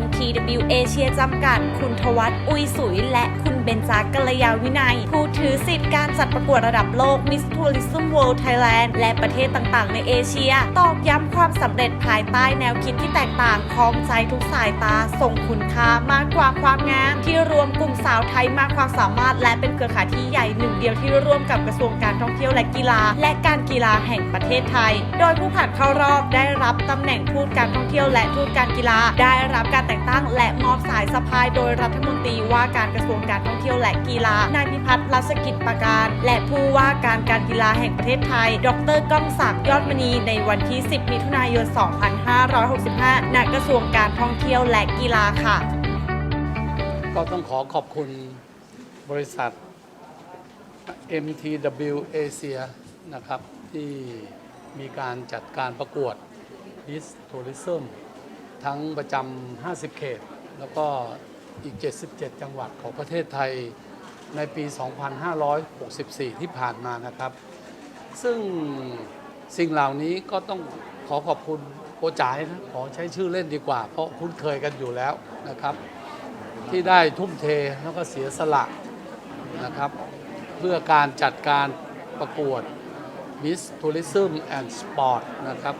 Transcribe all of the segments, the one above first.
MTW Asia จำกัด คุณทวัฒน์อุยสุย และคุณเบญจากัลยาวินัย ผู้ถือสิทธิ์การจัดประกวดระดับโลก Miss Tourism World Thailand และประเทศต่างๆ ในเอเชีย ตอกย้ำความสำเร็จภายใต้แนวคิดที่แตกต่างคล้องใจทุกสายตา ส่งคุณค่ามากกว่าความงาม ที่รวมกลุ่มสาวไทยมากความสามารถ และเป็นเครือข่ายที่ใหญ่หนึ่งเดียวที่ร่วมกับกระทรวงการท่องเที่ยวและกีฬา และการกีฬาแห่งประเทศไทย โดยผู้ผ่านเข้ารอบได้รับตำแหน่งทูตการท่องเที่ยวและทูตการกีฬาได้รับการแต่งตั้ง และมอบสายสะพายโดยรัฐมนตรีว่าการกระทรวงการท่องเที่ยวและกีฬานายพิพัฒน์รัศกิจประการ และผู้ว่าการการกีฬาแห่งประเทศไทย ดรก้องศักดิ์ยอดมณีในวันที่ 10 มิถุนายน 2565 ณ กระทรวงการท่องเที่ยวและกีฬาค่ะ ก็ต้องขอขอบคุณบริษัท MTW Asia นะครับ ที่มีการจัดการประกวด Miss Tourism ทั้งประจำ 50 เขต แล้วก็อีก 77 จังหวัดของประเทศไทยในปี 2564 ที่ผ่านมานะครับ ซึ่งสิ่งเหล่านี้ก็ต้องขอขอบคุณโกจ่ายนะขอใช้ชื่อเล่นดีกว่า เพราะคุ้นเคยกันอยู่แล้วนะครับ ที่ได้ทุ่มเทแล้วก็เสียสละนะครับ เพื่อการจัดการประกวด Miss Tourism and Sport นะครับ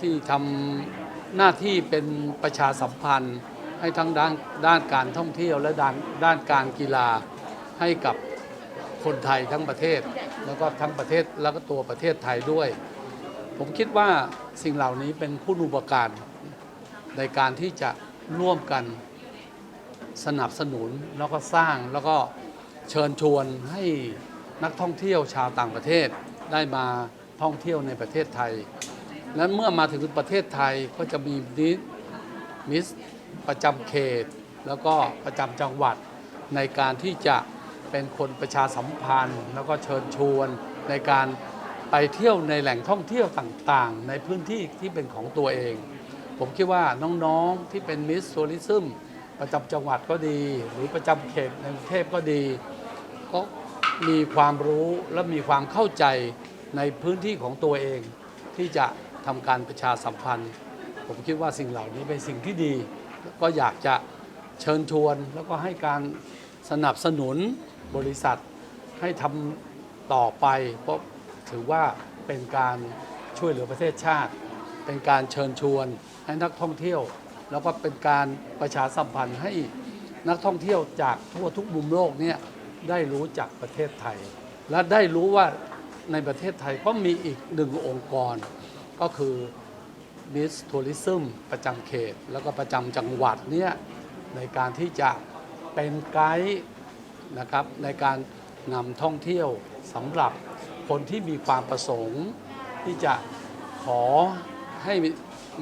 ที่ทำ หน้าที่เป็นประชาสัมพันธ์ ให้ทั้งด้านด้านการท่องเที่ยวและด้านด้านการกีฬาให้กับคนไทยทั้งประเทศ แล้วก็ทั้งประเทศแล้วก็ตัวประเทศไทยด้วย ผมคิดว่าสิ่งเหล่านี้เป็นคุณูปการในการที่จะร่วมกันสนับสนุนแล้วก็สร้างแล้วก็เชิญชวนให้นักท่องเที่ยวชาวต่างประเทศได้มาท่องเที่ยวในประเทศไทย นั้นเมื่อมาถึงประเทศไทยก็จะมีนิสมิสประจำเขต แล้วก็ประจำจังหวัดในการที่จะเป็นคนประชาสัมพันธ์ แล้วก็เชิญชวนในการไปเที่ยวในแหล่งท่องเที่ยวต่างๆ ในพื้นที่ที่เป็นของตัวเอง ผมคิดว่าน้องๆที่เป็นมิสทัวริซึมประจำจังหวัดก็ดี หรือประจำเขตในกรุงเทพก็ดี ก็มีความรู้และมีความเข้าใจในพื้นที่ของตัวเองที่จะ ทำการประชาสัมพันธ์ ผมคิดว่าสิ่งเหล่านี้เป็นสิ่งที่ดี ก็อยากจะเชิญชวน แล้วก็ให้การสนับสนุนบริษัทให้ทำต่อไป เพราะถือว่าเป็นการช่วยเหลือประเทศชาติ เป็นการเชิญชวนให้นักท่องเที่ยว แล้วก็เป็นการประชาสัมพันธ์ให้นักท่องเที่ยวจากทั่วทุกมุมโลกเนี่ยได้รู้จักประเทศไทย และได้รู้ว่าในประเทศไทยก็มีอีกหนึ่งองค์กร ก็คือ Miss Tourism ประจำเขต แล้วก็ประจำจังหวัดเนี่ยในการที่จะเป็นไกด์นะครับในการนำท่องเที่ยวสำหรับคนที่มีความประสงค์ ที่จะขอให้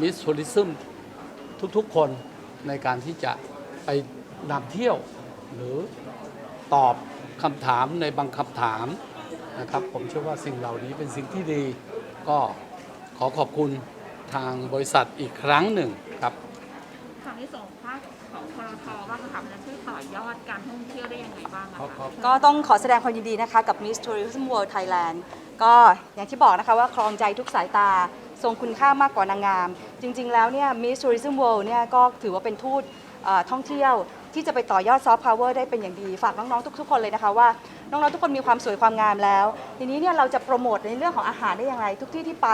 Miss Tourism ทุกๆคนในการที่จะไปนำเที่ยว หรือตอบคำถามในบางคำถามนะครับ ผมเชื่อว่าสิ่งเหล่านี้เป็นสิ่งที่ดีก็ ขอขอบคุณทางบริษัทอีกครั้งหนึ่งครับ ทางในส่วนของภาคของพลทบ้างค่ะมันจะช่วยต่อยอดการท่องเที่ยวได้ยังไงบ้างอะคะ ก็ต้องขอแสดงความยินดีนะคะกับ Miss Tourism World Thailand ก็อย่างที่บอกนะคะว่าครองใจทุกสายตา ทรงคุณค่ามากกว่านางงาม จริงๆแล้วเนี่ย Miss Tourism World เนี่ยก็ถือว่าเป็นทูตเอ่อท่องเที่ยว ที่จะไปต่อยอดซอฟต์พาวเวอร์ได้เป็นอย่างดี ฝากน้อง ๆ ทุก ๆ คนเลยนะคะว่า น้อง ๆ ทุกคนมีความสวยความงามแล้ว ทีนี้เนี่ยเราจะโปรโมทในเรื่องของอาหารได้อย่างไร ทุกที่ที่ไป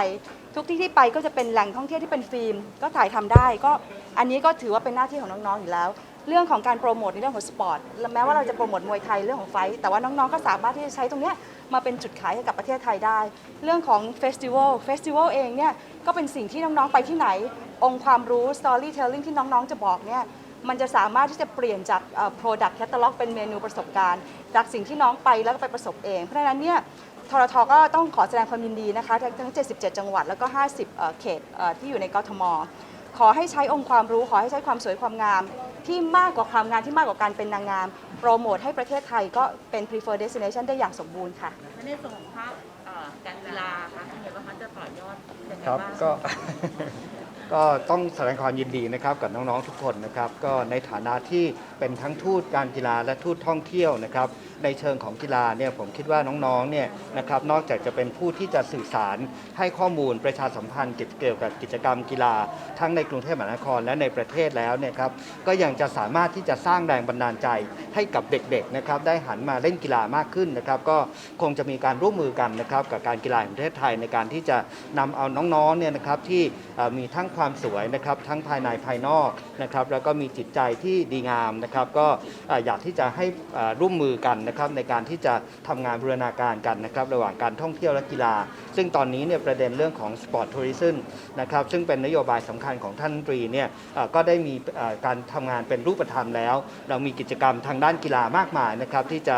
ทุกที่ที่ไปก็จะเป็นแหล่งท่องเที่ยวที่เป็นฟิล์ม ก็ถ่ายทำได้ ก็อันนี้ก็ถือว่าเป็นหน้าที่ของน้อง ๆ อยู่แล้ว เรื่องของการโปรโมทในเรื่องของสปอร์ต แม้ว่าเราจะโปรโมทมวยไทยเรื่องของไฟท์แต่ว่าน้อง ๆ ก็สามารถที่จะใช้ตรงเนี้ยมาเป็นจุดขายให้กับประเทศไทยได้ เรื่องของเฟสติวัล เฟสติวัลเองเนี่ยก็เป็นสิ่งที่น้อง ๆ ไปที่ไหน องค์ความรู้ storytelling ที่น้อง ๆ จะบอกเนี่ย มันจะสามารถที่จะเปลี่ยนจากเอ่อ product catalog เป็นเมนูประสบการณ์ จากสิ่งที่น้องไปแล้วก็ไปประสบเอง เพราะฉะนั้นเนี่ยทรทก็ต้องขอแสดงความยินดีนะคะทั้งทั้ง77 จังหวัด แล้วก็ 50เอ่อเขตเอ่อที่อยู่ในกทม ขอให้ใช้องค์ความรู้ ขอให้ใช้ความสวยความงาม ที่มากกว่าความงามที่มากกว่าการเป็นนางงาม โปรโมทให้ประเทศไทยก็เป็น preferred destination ได้อย่างสมบูรณ์ค่ะและในส่วนของภาคเอ่อการกีฬาค่ะเห็นว่าเขาจะต่อยอดยังไงครับบ้างก็ ก็ต้องแสดงความยินดีนะครับกับน้องๆทุกคนนะครับก็ในฐานะที่ เป็นทั้งทูตการกีฬาและทูตท่องเที่ยวนะครับในเชิงของกีฬาเนี่ยผมคิดว่าน้องๆเนี่ยนะครับนอกจากจะเป็นผู้ที่จะสื่อสารให้ข้อมูลประชาสัมพันธ์เกี่ยวกับกิจกรรมกีฬา ทั้งในกรุงเทพมหานครและในประเทศแล้วเนี่ยครับก็ยังจะสามารถที่จะสร้างแรงบันดาลใจให้กับเด็กๆนะครับได้หันมาเล่นกีฬามากขึ้นนะครับก็คงจะมีการร่วมมือกันนะครับกับการกีฬาแห่งประเทศไทยในการที่จะนำเอาน้องๆเนี่ยนะครับที่มีทั้งความสวยนะครับทั้งภายในภายนอกนะครับแล้วก็มีจิตใจที่ดีงามนะครับก็อยากที่จะให้ร่วมมือกันนะครับในการที่จะทำงานบูรณาการกันนะครับระหว่างการท่องเที่ยวและกีฬา ซึ่งตอนนี้เนี่ยประเด็นเรื่องของสปอร์ตทัวริซึมนะครับซึ่งเป็นนโยบายสำคัญของท่านตรีเนี่ยก็ได้มีการทำงานเป็นรูปธรรมแล้ว เรามีกิจกรรมทางด้านกีฬามากมายนะครับที่จะ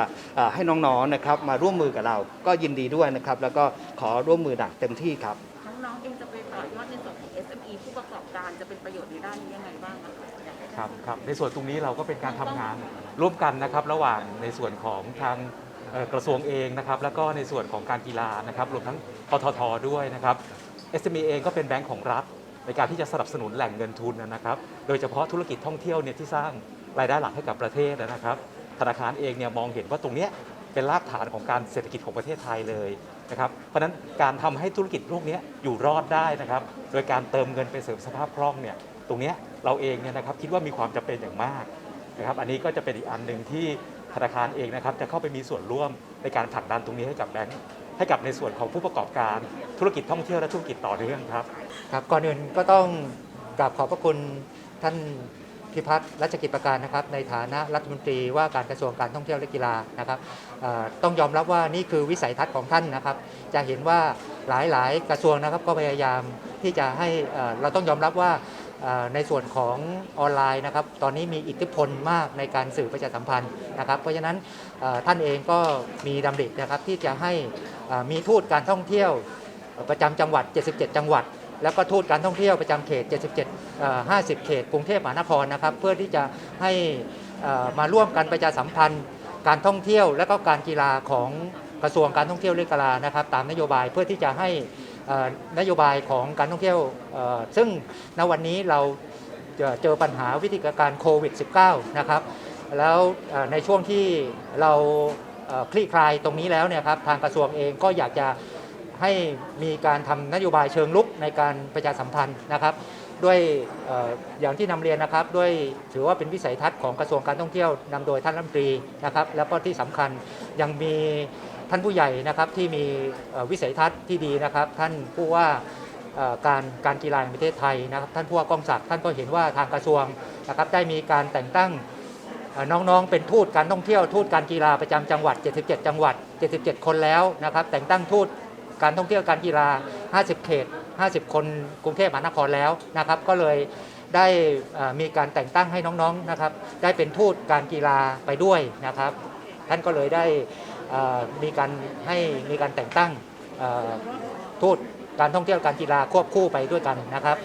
ให้น้องๆนะครับมาร่วมมือกับเราก็ยินดีด้วยนะครับแล้วก็ขอร่วมมือหนักเต็มที่ครับน้องๆเองจะไปต่อยอดในส่วนของ SME ผู้ประกอบการจะเป็นประโยชน์ในด้านนี้ยังไงบ้างคะ ครับครับในส่วนตรงนี้เราก็เป็นการทำงานร่วมกันนะครับ ระหว่างในส่วนของทางเอ่อกระทรวงเองนะครับ แล้วก็ในส่วนของการกีฬานะครับรวมทั้งปตทด้วยนะครับ SME เองก็เป็นแบงก์ของรัฐ ในการที่จะสนับสนุนแหล่งเงินทุนนะครับ โดยเฉพาะธุรกิจท่องเที่ยวเนี่ยที่สร้างรายได้หลักให้กับประเทศนะครับ ธนาคารเองเนี่ยมองเห็นว่าตรงเนี้ยเป็นรากฐานของการเศรษฐกิจของประเทศไทยเลยนะครับ เพราะฉะนั้นการทำให้ธุรกิจพวกเนี้ยอยู่รอดได้นะครับ โดยการเติมเงินไปเสริมสภาพคล่องเนี่ย ตรงนี้เราเองเนี่ยนะครับคิดว่ามีความจำเป็นอย่างมากนะครับอันนี้ก็จะเป็นอีกอันหนึ่งที่ธนาคารเองนะครับจะเข้าไปมีส่วนร่วมในการผลักดันตรงนี้ให้กับแบงค์ให้กับในส่วนของผู้ประกอบการธุรกิจท่องเที่ยวและธุรกิจต่อเนื่องครับครับก่อนอื่นก็ต้องกราบขอบพระคุณท่านพิพัฒน์รัชกิจประการนะครับ ในฐานะรัฐมนตรีว่าการกระทรวงการท่องเที่ยวและกีฬานะครับต้องยอมรับว่านี่คือวิสัยทัศน์ของท่านนะครับ จะเห็นว่าหลายๆ กระทรวงนะครับก็พยายามที่จะให้เราต้องยอมรับว่า ในส่วนของออนไลน์นะครับ ตอนนี้มีอิทธิพลมากในการสื่อประชาสัมพันธ์นะครับ เพราะฉะนั้นท่านเองก็มีดำรินะครับที่จะให้มีทูตการท่องเที่ยวประจำจังหวัด 77 จังหวัด แล้วก็ทูตการท่องเที่ยวประจำเขต 77 50 เขตกรุงเทพมหานครนะครับ เพื่อที่จะให้มาร่วมกันประชาสัมพันธ์ การท่องเที่ยวและก็การกีฬาของกระทรวงการท่องเที่ยวและกีฬานะครับ ตามนโยบายเพื่อที่จะให้ นโยบายของการท่องเที่ยว ซึ่งณวันนี้เราเจอปัญหาวิธีการโควิด -19 นะครับ แล้วในช่วงที่เราคลี่คลายตรงนี้แล้วเนี่ยครับทางกระทรวงเองก็อยากจะให้มีการทำนโยบายเชิงลุกในการประชาสัมพันธ์นะครับด้วยอย่างที่นำเรียนนะครับ ด้วยถือว่าเป็นวิสัยทัศน์ของกระทรวงการท่องเที่ยวนำโดยท่านรัฐมนตรีนะครับ แล้วก็ที่สำคัญยังมี ท่านผู้ใหญ่นะครับที่มีวิสัยทัศน์ที่ดีนะครับ ท่านผู้ว่าการการกีฬาแห่งประเทศไทยนะครับ ท่านผู้ว่ากองศักดิ์ท่านก็เห็นว่าทางกระทรวงนะครับได้มีการแต่งตั้งน้องๆ เป็นทูตการท่องเที่ยวทูตการกีฬาประจำจังหวัด 77 จังหวัด 77 คนแล้วนะครับ แต่งตั้งทูตการท่องเที่ยวการกีฬา 50 เขต 50 คนกรุงเทพมหานครแล้วนะครับ ก็เลยได้มีการแต่งตั้งให้น้องๆนะครับ ได้เป็นทูตการกีฬาไปด้วยนะครับ ท่านก็เลยได้ มีการให้มีการแต่งตั้งทูตการท่องเที่ยวการกีฬาควบคู่ไปด้วยกันนะครับ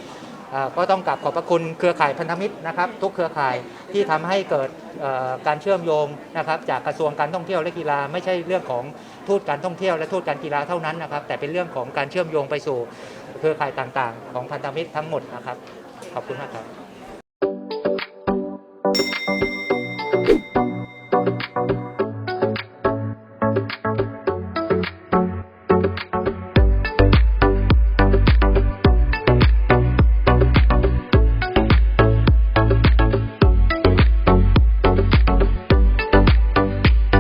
ก็ต้องกลับขอบพระคุณเครือข่ายพันธมิตรนะครับ ทุกเครือข่ายที่ทำให้เกิดการเชื่อมโยงนะครับจากกระทรวงการท่องเที่ยวและกีฬา ไม่ใช่เรื่องของทูตการท่องเที่ยวและทูตการกีฬาเท่านั้นนะครับ แต่เป็นเรื่องของการเชื่อมโยงไปสู่เครือข่ายต่างๆ ของพันธมิตรทั้งหมดนะครับ ขอบคุณมากครับ